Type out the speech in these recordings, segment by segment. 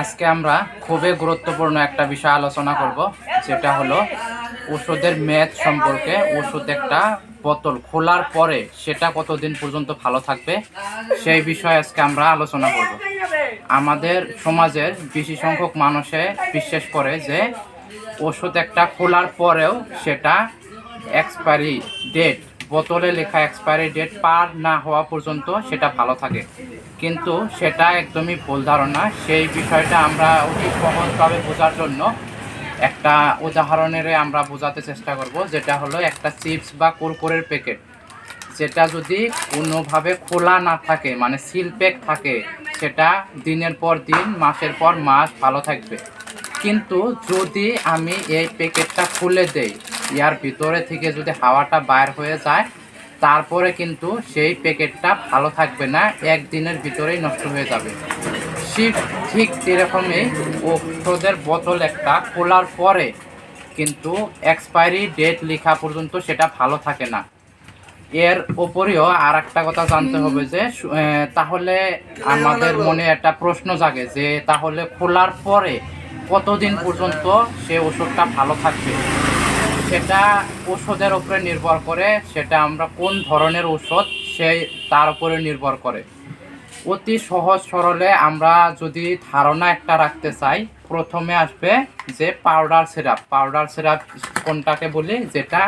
আজকে আমরা খুবই গুরুত্বপূর্ণ একটা বিষয় আলোচনা করব, যেটা হলো ওষুধের মেয়াদ সম্পর্কে। ওষুধ একটা বোতল, খোলার পরে সেটা কতদিন পর্যন্ত ভালো থাকবে, সেই বিষয়ে আজকে আমরা আলোচনা করব। আমাদের সমাজের বেশি সংখ্যক মানুষে বিশ্বাস করে যে ওষুধ একটা খোলার পরেও সেটা এক্সপায়ারি ডেট বোতলে লেখা এক্সপায়ারি ডেট পার না হওয়া পর্যন্ত সেটা ভালো থাকে। কিন্তু সেটা একদমই ভুল ধারণা। সেই বিষয়টা আমরা অতি সহজভাবে বোঝার জন্য একটা উদাহরণের আমরা বোঝাতে চেষ্টা করব, যেটা হলো একটা চিপস বা কুরকুরের প্যাকেট। যেটা যদি কোনোভাবে খোলা না থাকে মানে সিল প্যাক থাকে, সেটা দিনের পর দিন, মাসের পর মাস ভালো থাকবে। কিন্তু যদি আমি এই প্যাকেটটা খুলে দেই ইয়ার ভিতরে থেকে যদি হাওয়াটা বাইর হয়ে যায় তারপরে কিন্তু সেই প্যাকেটটা ভালো থাকবে না একদিনের ভিতরেই নষ্ট হয়ে যাবে। ঠিক ঠিক সেরকমই ওষুধের বোতল একটা খোলার পরে কিন্তু এক্সপায়ারি ডেট লেখা পর্যন্ত সেটা ভালো থাকে না। এর উপরেও আর একটা কথা জানতে হবে যে তাহলে আমাদের মনে একটা প্রশ্ন জাগে যে তাহলে খোলার পরে কতদিন পর্যন্ত সে ওষুধটা ভালো থাকবে? সেটা ওষুধের উপরে নির্ভর করে, সেটা আমরা কোন ধরনের ওষুধ সেই তার উপরে নির্ভর করে। অতি সহজ সরলে আমরা যদি ধারণা একটা রাখতে চাই, প্রথমে আসবে যে পাউডার সিরাপ। পাউডার সিরাপ কোনটাকে বলি? যেটা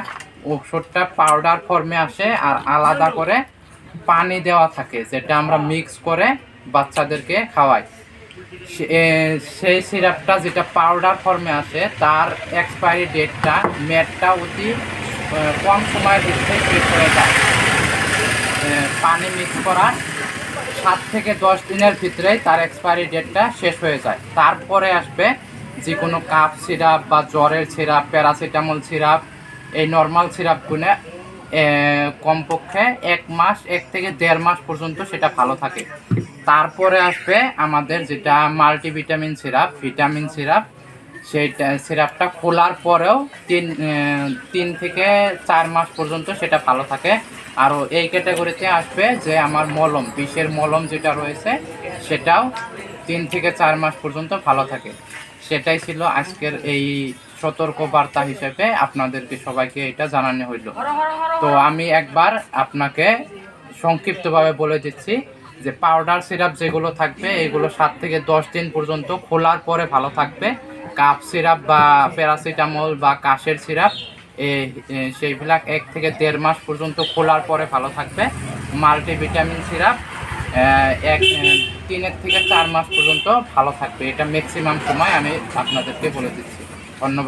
ওষুধটা পাউডার ফর্মে আসে আর আলাদা করে পানি দেওয়া থাকে, যেটা আমরা মিক্স করে বাচ্চাদেরকে খাওয়াই। সেই সিরাপটা যেটা পাউডার ফর্মে আসে তার এক্সপায়ারি ডেটটা মেটটা অতি কম সময়ের ভিতরে শেষ হয়ে যায়। পানি মিক্স করা সাত থেকে দশ দিনের ভিতরেই তার এক্সপায়ারি ডেটটা শেষ হয়ে যায়। তারপরে আসবে যে কোনো কাপ সিরাপ বা জ্বরের সিরাপ, প্যারাসিটামল সিরাপ, এই নর্মাল সিরাপগুলো কমপক্ষে এক মাস, এক থেকে দেড় মাস পর্যন্ত সেটা ভালো থাকে। তারপরে আসবে আমাদের যেটা মাল্টিভিটামিন সিরাপ ভিটামিন সিরাপ সেইটা সিরাপটা খোলার পরেও তিন তিন থেকে চার মাস পর্যন্ত সেটা ভালো থাকে। আরও এই ক্যাটাগরিতে আসবে যে আমার মলম বিষের মলম যেটা রয়েছে সেটাও তিন থেকে চার মাস পর্যন্ত ভালো থাকে। সেটাই ছিল আজকের এই সতর্ক বার্তা হিসেবে আপনাদেরকে সবাইকে এটা জানানো হইল। তো আমি একবার আপনাকে সংক্ষিপ্তভাবে বলে দিচ্ছি যে পাউডার সিরাপ যেগুলো থাকবে, এগুলো সাত থেকে দশ দিন পর্যন্ত খোলার পরে ভালো থাকবে। কাপ সিরাপ বা প্যারাসিটামল বা কাশের সিরাপ সেইবিলাক এক থেকে দেড় মাস পর্যন্ত খোলার পরে ভালো থাকবে। মাল্টিভিটামিন সিরাপ এক তিনের থেকে চার মাস পর্যন্ত ভালো থাকবে। এটা ম্যাক্সিমাম সময় আমি আপনাদেরকে বলে দিচ্ছি। ধন্যবাদ।